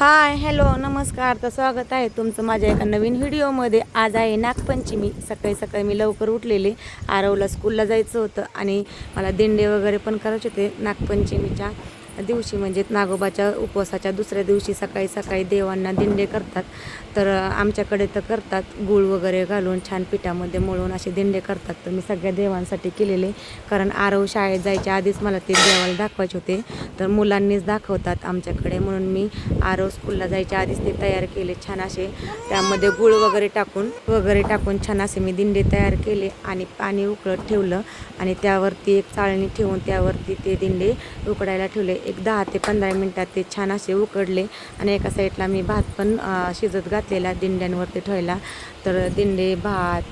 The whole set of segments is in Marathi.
हाय हॅलो नमस्कार. तर स्वागत आहे तुमचं माझ्या एका नवीन व्हिडिओमध्ये. आज आहे नागपंचमी. सकाळी सकाळी मी लवकर उठलेले. आरवला स्कूलला जायचं होतं आणि मला दिंडे वगैरे पण करायचे होते. नागपंचमीच्या दिवशी म्हणजे नागोबाच्या उपवासाच्या दुसऱ्या दिवशी सकाळी सकाळी देवांना दिंडे करतात. तर आमच्याकडे तर करतात गूळ वगैरे घालून छान पिठामध्ये मळून असे दिंडे करतात. तर मी सगळ्या देवांसाठी केलेले. कारण आरव शाळेत जायच्या आधीच मला ते देवाला दाखवायचे होते. तर मुलांनीच दाखवतात आमच्याकडे. म्हणून मी आरव स्कूलला जायच्या आधीच ते तयार केले छान असे. त्यामध्ये गुळ वगैरे टाकून वगैरे टाकून छान असे मी दिंडे तयार केले आणि पाणी उकळत ठेवलं. आणि त्यावरती एक चाळणी ठेवून त्यावरती ते दिंडे उकडायला ठेवले. एक दहा ते पंधरा मिनटात ते छान असे उकडले. आणि एका साईडला मी भात पण शिजत शिजत घातलेला दिंड्यांवरती ठेवला. तर दिंडे भात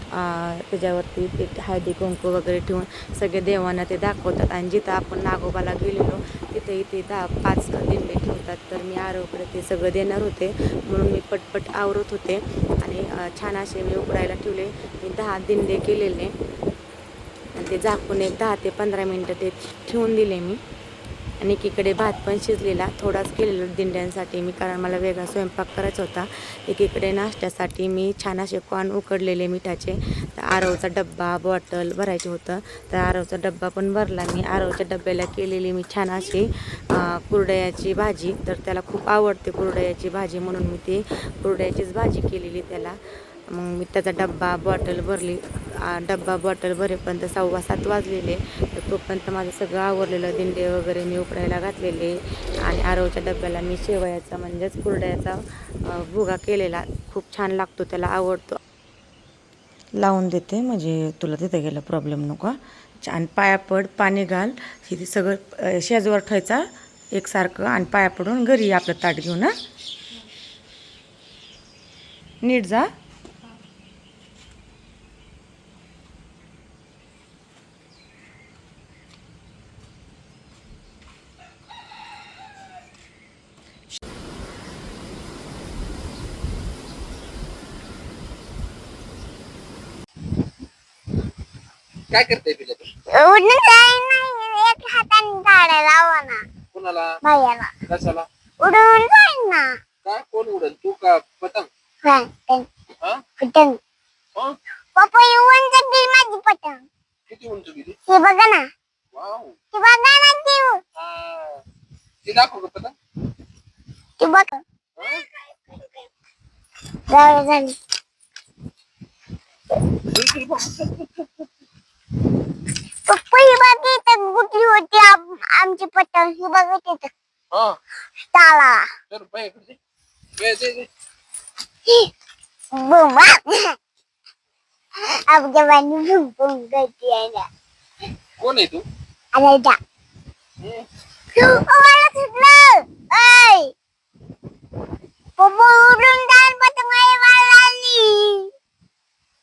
त्याच्यावरती ते हळदी कुंकू वगैरे ठेवून सगळे देवांना ते दाखवतात. आणि जिथं आपण नागोबाला गेलेलो तिथे इथे दहा पाच दिंडे ठेवतात. तर मी आरोकडे ते सगळं देणार होते. म्हणून मी पटपट आवरत होते. आणि छान असे मी उकडायला ठेवले. मी दहा दिंडे केलेले. आणि ते झाकून एक दहा ते पंधरा मिनटं ते ठेवून दिले मी. आणि एकीकडे भात पण शिजलेला थोडाच केलेला दिंड्यांसाठी मी कारण मला वेगळा स्वयंपाक करायचा होता. एकीकडे नाश्त्यासाठी मी छान असे कॉर्न उकडलेले मिठाचे. तर आरवचा डब्बा बॉटल भरायचे होतं. तर आरवचा डब्बा पण भरला मी. आरवच्या डब्याला केलेली मी छान अशी कुरडयाची भाजी. तर त्याला खूप आवडते कुरडयाची भाजी म्हणून मी ती कुरडयाचीच भाजी केलेली त्याला. मग मी त्याचा डब्बा बॉटल भरली. डब्बा बॉटल भरेपर्यंत सव्वा सात वाजलेले. तर तोपर्यंत माझं सगळं आवरलेलं दिंडे वगैरे मी उकडायला घातलेले. आणि आरवच्या डब्याला मी शेवयाचा म्हणजेच कुरड्याचा भुगा केलेला. खूप छान लागतो त्याला आवडतो. लावून देते म्हणजे तुला तिथे गेला प्रॉब्लेम नको. छान पाया पड पाणी घाल. हे सगळं शेजवर ठेवायचा एकसारखं आणि पाया पडून घरी आपलं ताट घेऊन ना नीट जा. काय करते पिल्या तू उडून जाईल नाही एक हाताने लावा ना कुणाला? भैयाला कशाला? उडून जाईल ना. काय कोण उडल तू का पतंग? हा, हा? पतंग. हं? पप्पा येऊन जाईल माझी पतंग. किती उंच गेली हे बघा ना. वाव. ते बघा ना ते. हा. ती दाखव का पतंग. ते बघ. हं? जाऊ झाली इकडे बघ. पप्पा ही बघ इथं गुटली होती आम- आमची पतंग ही बघ तिथं हा ताला तर बाई इकडे दे. दे, दे, दे. बुमा आमच्या बाणी बुम बुम करते आहे ना कोण आहे तू आणि जा हं? मला सुटलं ऐ पप्पा उडून जाईल पतंग आहे मला आली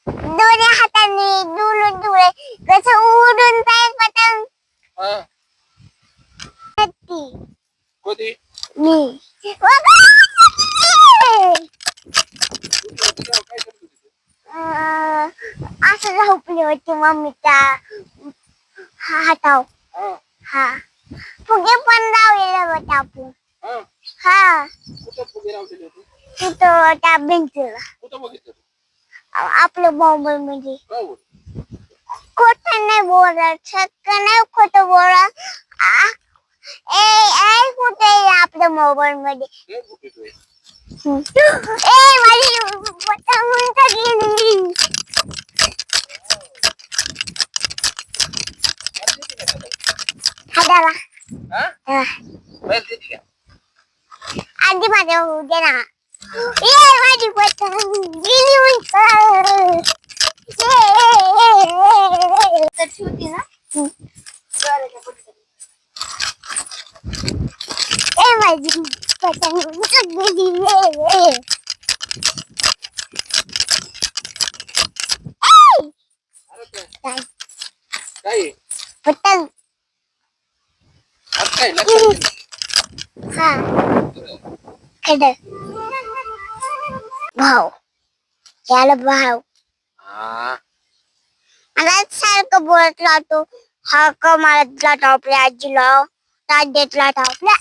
दोन्ही हाताने दुलून दुळे कसं उडून जाईल पतंग हा ती कधी मी तू तिच्यावर काय करत होती तू? अं, असं झोपली होती मम्मीच्या हाताव हा हा फुगे पण लावलेले होते आपण हा हा कुठं फुगे लावलेले होते तिथं त्या बेंचला कुठं बघितलं तू आपल्या मोबाईल मध्ये उड खोट नाही बोलत सत्य नाही खोट बोलत. आ- ए ए कुठे आहे आपल्या मोबाईल मध्ये हे कुठे तू आहे? ए माझी पतंग उंच गेली हाताला. हा? हा. बाहेर देते का? आधी माझ्या होऊ दे ना. होती ना माझी पतंग अरे काय? पतंग. हा खड भाव याला भाव हा. मला सारखं बोलत राहतो. हा का मारत राहतो आपल्या आजीला. त्रास देत राहतो आपल्या.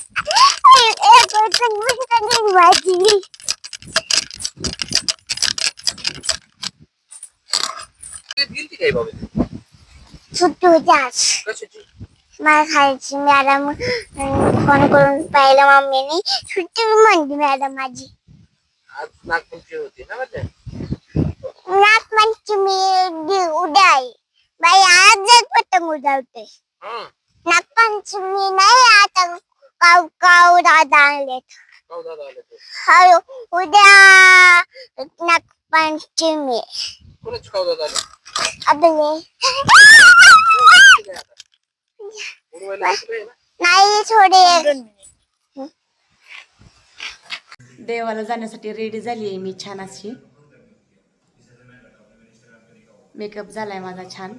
माझी गेलती काय सुट्टी होती आज. मला खायची मॅडम फोन करून पाहिलं मम्मीने. सुट्टी म्हणली मॅडम माझी. आज नागपूरची होती ना म्हणजे? नागपंचमी दि- उद्या आहे बाई आजच पतंग उडवते हं. नागपंचमी नाही आता काव काव दादा आणलेत काऊ दादा आले ते हळू उद्या नागपंचमी. कोणाची काऊ दादा आले आपले नाही थोडे देवाला जाण्यासाठी रेडी झाली आहे मी छान अशी. मेकअप झाला आहे माझा छान.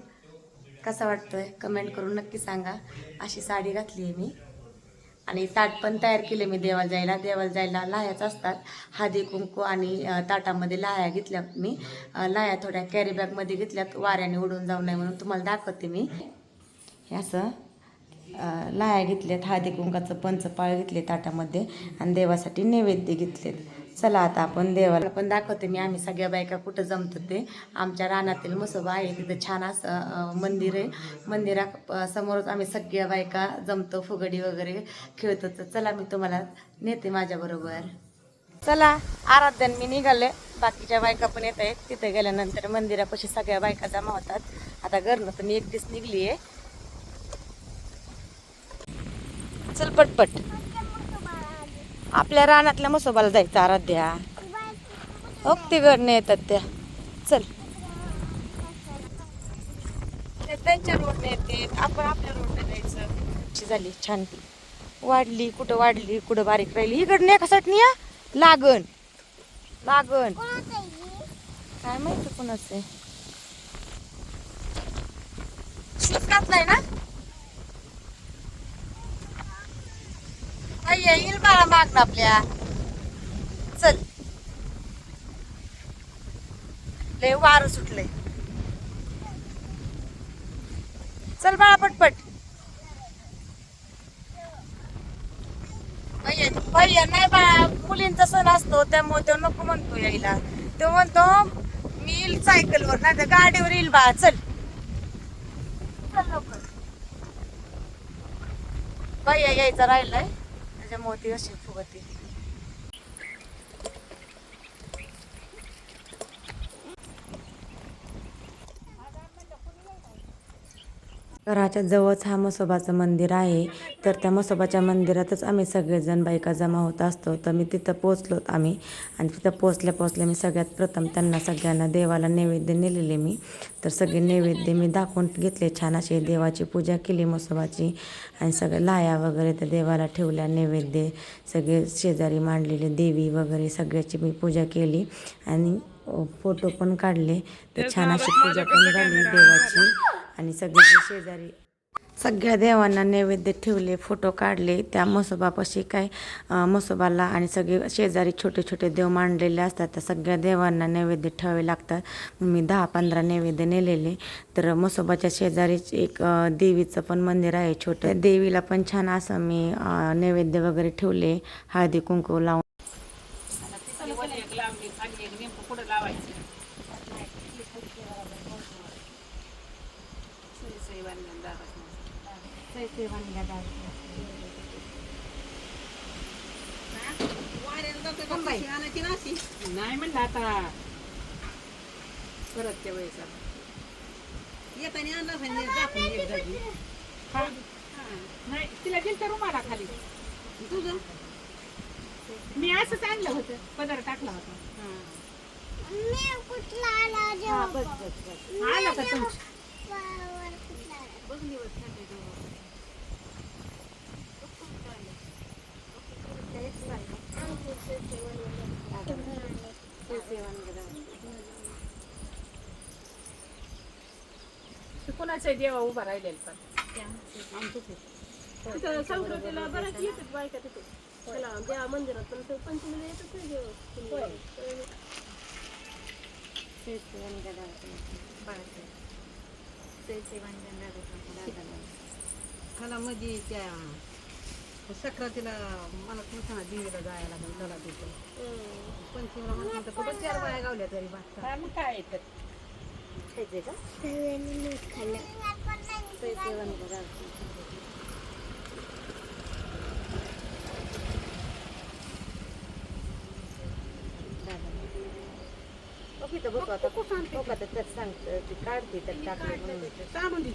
कसा वाटतोय? कमेंट करून नक्की सांगा. अशी साडी घातली आहे मी. आणि ताट पण तयार केले मी देवाला जायला. देवाला जायला लाह्याच असतात. हादी कुंकू आणि ताटामध्ये लाह्या घेतल्या मी. लाह्या थोड्या कॅरी बॅगमध्ये घेतल्यात. वाऱ्याने उडून जाऊ नये म्हणून तुम्हाला दाखवते मी. हे असं. लाया घेतल्यात हळदी कुंकाचं पंचपाळ घेतले ताटामध्ये आणि देवासाठी नैवेद्य घेतलेत. चला आता आपण देवाला पण दाखवते मी आम्ही सगळ्या बायका कुठं जमतो ते. आमच्या रानातील मसोबा आहे तिथं छान असं मंदिर आहे. मंदिरा समोरच आम्ही सगळ्या बायका जमतो फुगडी वगैरे खेळतो तर चला मी तुम्हाला नेते माझ्याबरोबर चला आराध्यान मी निघाले. बाकीच्या बायका पण येत आहेत. तिथे गेल्यानंतर मंदिरापाशी सगळ्या बायका जमा होतात. आता घरनं तर मी एकटीच निघली आहे चल पटपट आपल्या रानातल्या मसोबाला जायचं आराध्या. हो ते घरने येतात त्या. चल. ते त्यांच्या रोडने येते आपण आपल्या रोडने जायचं. झाली छान. वाढली कुठं वाढली कुठं बारीक राहिली. इकडनं एका साईडनी या लागण. लागण. काय माहिती कोणाचं घातलाय ना? येईल बाळा मागणं आपल्या. चल. लय वारं सुटलंय चल बाळा पटपट. भैया भैया नाही बाळा मुलींचा सण असतो त्यामुळे तो नको म्हणतो यायला. तो म्हणतो मी येईल सायकलवर नाही तर गाडीवर येईल बाळा. चल. चल लवकर. भैया यायचा राहिलाय. त्याच्यामुळे ती अशी घराच्या जवळच हा म्हसोबाचं मंदिर आहे. तर त्या म्हसोबाच्या मंदिरातच आम्ही सगळेजण बायका जमा होत असतो. तर मी तिथं पोचलो आम्ही. आणि तिथं पोचल्या पोचल्या मी सगळ्यात प्रथम त्यांना सगळ्यांना देवाला नैवेद्य नेलेले मी. तर सगळे नैवेद्य मी दाखवून घेतले. छान असे देवाची पूजा केली म्हसोबाची आणि सगळं लाया वगैरे त्या देवाला ठेवल्या. नैवेद्य सगळे शेजारी मांडलेले देवी वगैरे सगळ्याची मी पूजा केली. आणि फोटो पण काढले. तर छान अशी पूजा पण झाली देवाची. आणि सगळे शेजारी सगळ्या देवांना नैवेद्य ठेवले फोटो काढले त्या म्हसोबापाशी काय म्हसोबाला आणि सगळे शेजारी छोटे छोटे देव मांडलेले असतात त्या सगळ्या देवांना नैवेद्य ठेवावे लागतात. मी दहा पंधरा नैवेद्य नेलेले. तर म्हसोबाच्या शेजारीच एक देवीचं पण मंदिर आहे छोटं. देवीला पण छान असं मी नैवेद्य वगैरे ठेवले. हळदी कुंकू लावून नाही म्हणलं आता परत त्या वेळेस येताना आणला दाखवून एक जागी. नाही तिला गेल तर रुमाला खाली तुझं मी असंच आणलं होतं पदर टाकला होता कुठला आला बस आला का तुमचं ते कोणाचा देवा उभा राहिलेला पण. संक्रांतीला बऱ्याच येतात बायका तिथे. त्याला देवा मंदिरात पण ते पंचमीला येतच नाही देव. मला मध्ये त्या सक्रातीला मला पुन्हा देवीला जायला लागेल चला तिथं. पंचमीला कुठं चार बाया गावल्या तरी भात काय तर खायचंय का? खाल्लं. बघा तर बघू आता. काढते दे.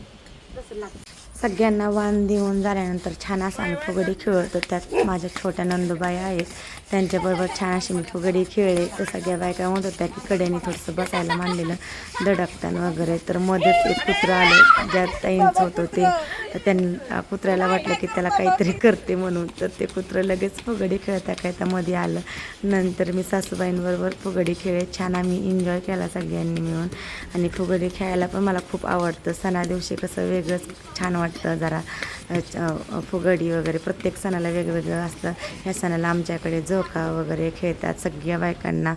तसं लागतं सगळ्यांना वाण देऊन झाल्यानंतर छान असं आम्ही फुगडी खेळतो. त्यात माझ्या छोट्या नंदुबाई आहेत. त्यांच्याबरोबर छान अशी मी फुगडी खेळले. तर सगळ्या बायका म्हणत होत्या की कड्याने थोडंसं बसायला मांडलेलं दडकतान वगैरे. तर मध्येच एक कुत्रं आलं ज्या ताईंचं होतं ते. तर त्यांना कुत्र्याला वाटलं की त्याला काहीतरी करते म्हणून. तर ते कुत्रं लगेच फुगडी खेळता खेळता मध्ये आलं. नंतर मी सासूबाईंबरोबर फुगडी खेळले. छान आम्ही एन्जॉय केला सगळ्यांनी मिळून. आणि फुगडी खेळायला पण मला खूप आवडतं. सणा दिवशी कसं वेगळंच छान वाटतं जरा. फुगडी वगैरे प्रत्येक सणाला वेगवेगळं असतं. ह्या सणाला आमच्याकडे झोका वगैरे खेळतात सगळ्या बायकांना.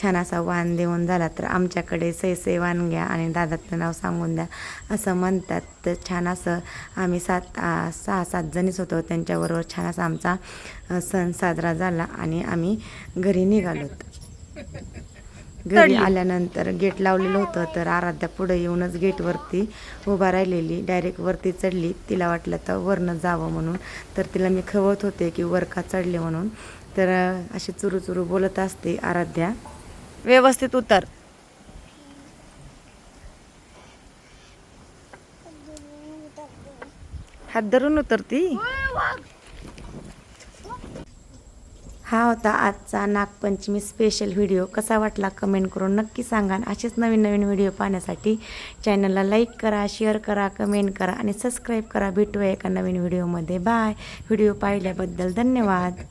छान असा वाण देऊन झाला तर आमच्याकडे सैसे वाण घ्या आणि दादाचं नाव सांगून द्या असं म्हणतात. तर छान असं आम्ही सात सहा सात जणीच होतो. त्यांच्याबरोबर छान असा आमचा सण साजरा झाला आणि आम्ही घरी निघालोत. घरी आल्यानंतर गेट लावलेलं होतं तर आराध्या पुढे येऊनच गेटवरती उभा राहिलेली डायरेक्ट वरती चढली. तिला वाटलं तर वरनं जावं म्हणून. तर तिला मी खवत होते की वर का चढले म्हणून. तर अशी चुरू चुरू बोलत असते आराध्या. व्यवस्थित उतर हात धरून उतरती? हा होता आजचा नागपंचमी स्पेशल व्हिडिओ कसा वाटला कमेंट करून नक्की सांगा असेच नवीन नवीन व्हिडिओ पाहण्यासाठी चॅनलला लाईक करा शेअर करा कमेंट करा आणि सबस्क्राईब करा. भेटूया एका नवीन व्हिडिओमध्ये बाय व्हिडिओ पाहिल्याबद्दल धन्यवाद.